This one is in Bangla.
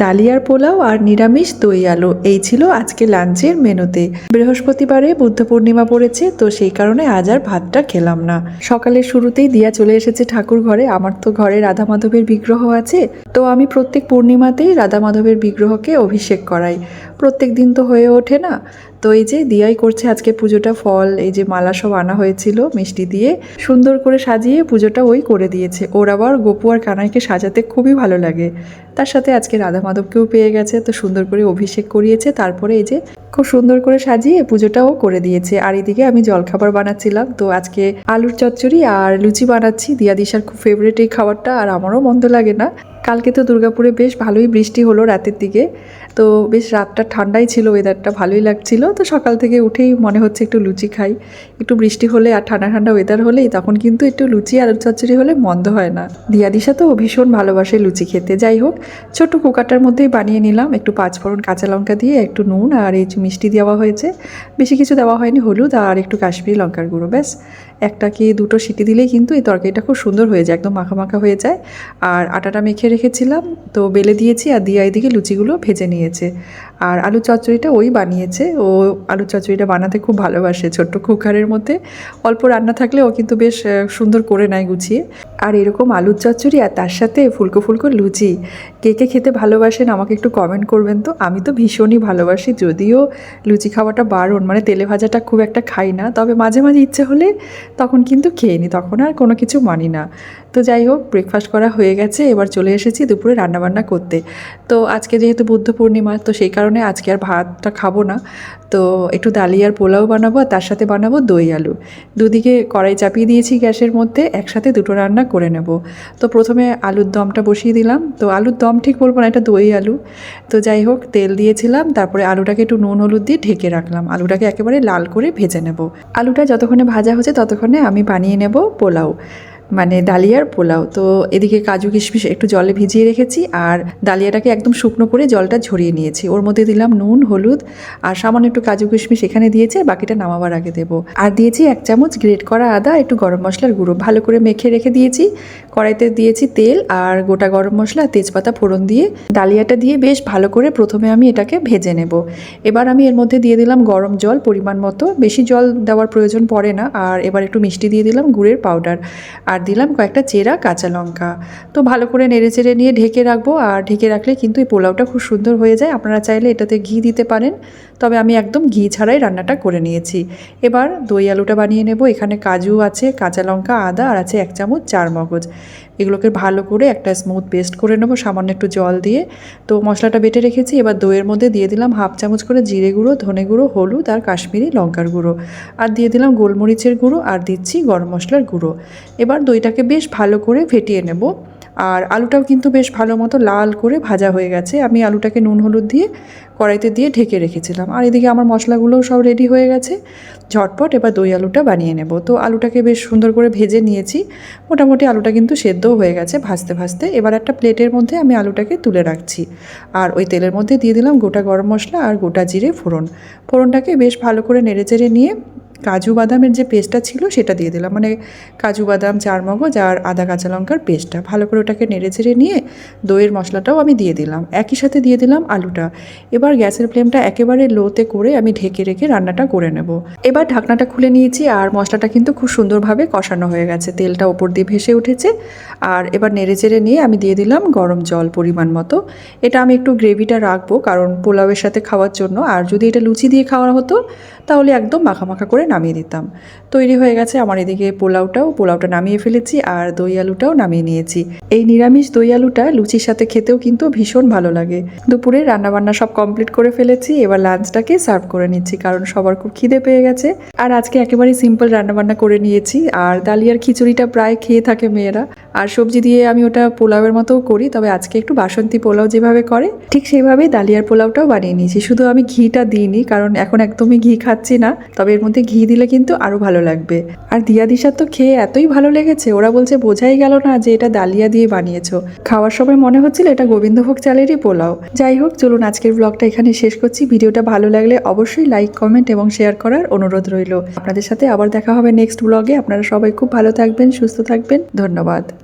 ডালিয়ার পোলাও আর নিরামিষ দই আলু। এই ছিল আজকে লাঞ্চের মেনুতে। বৃহস্পতিবারে বুদ্ধ পূর্ণিমা পড়েছে, তো সেই কারণে আজ আর ভাতটা খেলাম না। সকালে শুরুতেই দিয়া চলে এসেছে ঠাকুর ঘরে। আমার তো ঘরে রাধা মাধবের বিগ্রহ আছে, তো আমি প্রত্যেক পূর্ণিমাতেই রাধা মাধবের বিগ্রহকে অভিষেক করাই। প্রত্যেক দিন তো হয়ে ওঠে না। তো এই যে দিয়াই করছে আজকে পুজোটা, ফল, এই যে মালা সব আনা হয়েছিল মিষ্টি দিয়ে, সুন্দর করে সাজিয়ে পুজোটা ওই করে দিয়েছে। ওর আবার গপু আর কানাইকে সাজাতে খুবই ভালো লাগে। তার সাথে আজকে রাধা মাধবকেও পেয়ে গেছে, তো সুন্দর করে অভিষেক করিয়েছে। তারপরে এই যে খুব সুন্দর করে সাজিয়ে পুজোটাও করে দিয়েছে। আর এদিকে আমি জলখাবার বানাচ্ছিলাম, তো আজকে আলুর চচ্চড়ি আর লুচি বানাচ্ছি। দিয়া দিশার খুব ফেভারিট এই খাবারটা, আর আমারও মন্দ লাগে না। কালকে তো দুর্গাপুরে বেশ ভালোই বৃষ্টি হলো রাতের দিকে। তো বেশ রাতটা ঠান্ডাই ছিল ওয়েদারটা ভালোই লাগছিল। তো সকাল থেকে উঠেই মনে হচ্ছে একটু লুচি খাই। একটু বৃষ্টি হলে আর ঠান্ডা ঠান্ডা ওয়েদার হলেই তখন কিন্তু একটু লুচি আর চচ্চড়ি হলে মন্দ হয় না। দিয়া দিশা তো ভীষণ ভালোবাসে লুচি খেতে। যাই হোক, ছোট্ট কুকারটার মধ্যেই বানিয়ে নিলাম। একটু পাঁচফোড়ন কাঁচা লঙ্কা দিয়ে একটু নুন আর এই মিষ্টি দেওয়া হয়েছে। বেশি কিছু দেওয়া হয়নি, হলুদ আর একটু কাশ্মীরি লঙ্কার গুঁড়ো, ব্যাস। একটা কি দুটো সিটি দিলেই কিন্তু এই তরকারিটা খুব সুন্দর হয়ে যায়, একদম মাখা মাখা হয়ে যায়। আর আটাটা মেখে রেখেছিলাম তো বেলে দিয়েছি আর দিয়া এদিকে লুচিগুলো ভেজে নিয়েছে। আর আলু চচ্চড়িটা ওই বানিয়েছে। ও আলু চচ্চড়িটা বানাতে খুব ভালোবাসে ছোট্ট কুকারের মধ্যে। অল্প রান্না থাকলে ও কিন্তু বেশ সুন্দর করে নেয় গুছিয়ে। আর এরকম আলুর চচ্চড়ি আর তার সাথে ফুলকো ফুলকো লুচি, কে কে খেতে ভালোবাসেন আমাকে একটু কমেন্ট করবেন তো। আমি তো ভীষণই ভালোবাসি, যদিও লুচি খাওয়াটা বারণ মানে তেলে ভাজাটা খুব একটা খাই না। তবে মাঝে মাঝে ইচ্ছে হলে তখন কিন্তু খেয়ে নিই তখন আর কোনো কিছু মানি না। তো যাই হোক ব্রেকফাস্ট করা হয়ে গেছে, এবার চলে এসেছি দুপুরে রান্নাবান্না করতে। তো আজকে যেহেতু বুদ্ধ পূর্ণিমা, তো সেই কারণে আজকে আর ভাতটা খাব না। তো একটু ডালিয়ার পোলাও বানাবো আর তার সাথে বানাবো দই আলু। দুদিকে কড়াই চাপিয়ে দিয়েছি গ্যাসের মধ্যে, একসাথে দুটো রান্না করে নেব। তো প্রথমে আলুর দমটা বসিয়ে দিলাম। তো আলুর দম ঠিক বলব না, এটা দই আলু। তো যাই হোক, তেল দিয়েছিলাম, তারপরে আলুটাকে একটু নুন হলুদ দিয়ে ঢেকে রাখলাম। আলুটাকে একেবারে লাল করে ভেজে নেব। আলুটা যতক্ষণে ভাজা হচ্ছে ততক্ষণে আমি বানিয়ে নেব পোলাও। মানে ডালিয়ার পোলাও। তো এদিকে কাজু কিশমিশ একটু জলে ভিজিয়ে রেখেছি আর ডালিয়াটাকে একদম শুকনো করে জলটা ঝরিয়ে নিয়েছি। ওর মধ্যে দিলাম নুন, হলুদ আর সামান্য একটু কাজু কিশমিশ এখানে দিয়েছে, বাকিটা নামাবার আগে দেবো। আর দিয়েছি এক চামচ গ্রেট করা আদা, একটু গরম মশলার গুঁড়ো। ভালো করে মেখে রেখে দিয়েছি। কড়াইতে দিয়েছি তেল আর গোটা গরম মশলা, তেজপাতা ফোড়ন দিয়ে। ডালিয়াটা দিয়ে বেশ ভালো করে প্রথমে আমি এটাকে ভেজে নেব। এবার আমি এর মধ্যে দিয়ে দিলাম গরম জল পরিমাণ মতো। বেশি জল দেওয়ার প্রয়োজন পড়ে না। আর এবার একটু মিষ্টি দিয়ে দিলাম গুড়ের পাউডার। আর দিলাম কয়েকটা চেরা কাঁচা লঙ্কা। তো ভালো করে নেড়ে চেড়ে নিয়ে ঢেকে রাখব। আর ঢেকে রাখলে কিন্তু এই পোলাওটা খুব সুন্দর হয়ে যায়। আপনারা চাইলে এটাতে ঘি দিতে পারেন। তবে আমি একদম ঘি ছাড়াই রান্নাটা করে নিয়েছি। এবার দই আলুটা বানিয়ে নেব। এখানে কাজু আছে, কাঁচা লঙ্কা, আদা, আর আছে এক চামচ চার মগজ। এগুলোকে ভালো করে একটা স্মুথ পেস্ট করে নেব, সামান্য একটু জল দিয়ে। তো মশলাটা বেটে রেখেছি। এবার দইয়ের মধ্যে দিয়ে দিলাম হাফ চামচ করে জিরে গুঁড়ো, ধনে গুঁড়ো, হলুদ, আর কাশ্মীরি লঙ্কার গুঁড়ো। আর দিয়ে দিলাম গোলমরিচের গুঁড়ো, আর দিচ্ছি গরম মশলার গুঁড়ো। এবার দইটাকে বেশ ভালো করে ফেটিয়ে নেব। আর আলুটাও কিন্তু বেশ ভালো মতো লাল করে ভাজা হয়ে গেছে। আমি আলুটাকে নুন হলুদ দিয়ে কড়াইতে দিয়ে ঢেকে রেখেছিলাম। আর এদিকে আমার মশলাগুলোও সব রেডি হয়ে গেছে। ঝটপট এবার দই আলুটা বানিয়ে নেব। তো আলুটাকে বেশ সুন্দর করে ভেজে নিয়েছি। মোটামুটি আলুটা কিন্তু সেদ্ধও হয়ে গেছে ভাজতে ভাজতে। এবার একটা প্লেটের মধ্যে আমি আলুটাকে তুলে রাখছি। আর ওই তেলের মধ্যে দিয়ে দিলাম গোটা গরম মশলা আর গোটা জিরে ফোড়ন। ফোড়নটাকে বেশ ভালো করে নেড়ে চেড়ে নিয়ে কাজু বাদামের যে পেস্টটা ছিল সেটা দিয়ে দিলাম। মানে কাজু বাদাম, চারমগজ আর আদা কাঁচা লঙ্কার পেস্টটা। ভালো করে ওটাকে নেড়ে চেড়ে নিয়ে দইয়ের মশলাটাও আমি দিয়ে দিলাম। একই সাথে দিয়ে দিলাম আলুটা। এবার গ্যাসের ফ্লেমটা একেবারে লোতে করে আমি ঢেকে রেখে রান্নাটা করে নেব। এবার ঢাকনাটা খুলে নিয়েছি আর মশলাটা কিন্তু খুব সুন্দরভাবে কষানো হয়ে গেছে। তেলটা ওপর দিয়ে ভেসে উঠেছে। আর এবার নেড়ে চেড়ে নিয়ে আমি দিয়ে দিলাম গরম জল পরিমাণ মতো। এটা আমি একটু গ্রেভিটা রাখব কারণ পোলাওয়ের সাথে খাওয়ার জন্য। আর যদি এটা লুচি দিয়ে খাওয়া হতো তাহলে একদম মাখা মাখা করে নামিয়ে দিতাম। তৈরি হয়ে গেছে আমার এদিকে পোলাওটাও, পোলাওটা নামিয়ে ফেলেছি আর দই আলুটাও নামিয়ে নিয়েছি। এই নিরামিষ দই আলুটা লুচির সাথে খেতেও কিন্তু ভীষণ ভালো লাগে। দুপুরে রান্নাবান্না সব কমপ্লিট করে ফেলেছি, এবার লাঞ্চটাকে সার্ভ করে নিচ্ছি কারণ সবার খুব খিদে পেয়ে গেছে। আর আজকে একেবারে সিম্পল রান্নাবান্না করে নিয়েছি আর ডালিয়ার খিচুড়িটা প্রায় খেয়ে থাকে মেয়েরা। আর সবজি দিয়ে আমি ওটা পোলাওয়ের মতোও করি, তবে আজকে একটু বাসন্তী পোলাও যেভাবে করে, ঠিক সেইভাবেই ডালিয়ার পোলাওটাও বানিয়ে নিয়েছি। শুধু আমি ঘিটা দিইনি, কারণ এখন একদমই ঘি খাচ্ছি না, তবে এর মধ্যে ঘি দিলে কিন্তু আরও ভালো লাগবে। আর দিয়া দিশার তো খেয়ে এতই ভালো লেগেছে, ওরা বলছে বোঝাই গেল না যে এটা ডালিয়া দিয়ে বানিয়েছো। খাওয়ার সময় মনে হচ্ছিল এটা গোবিন্দভোগ চালেরই পোলাও। যাই হোক, চলুন আজকের ব্লগটা এখানে শেষ করছি। ভিডিওটা ভালো লাগলে অবশ্যই লাইক, কমেন্ট এবং শেয়ার করার অনুরোধ রইল। আপনাদের সাথে আবার দেখা হবে নেক্সট ব্লগে। আপনারা সবাই খুব ভালো থাকবেন, সুস্থ থাকবেন। ধন্যবাদ।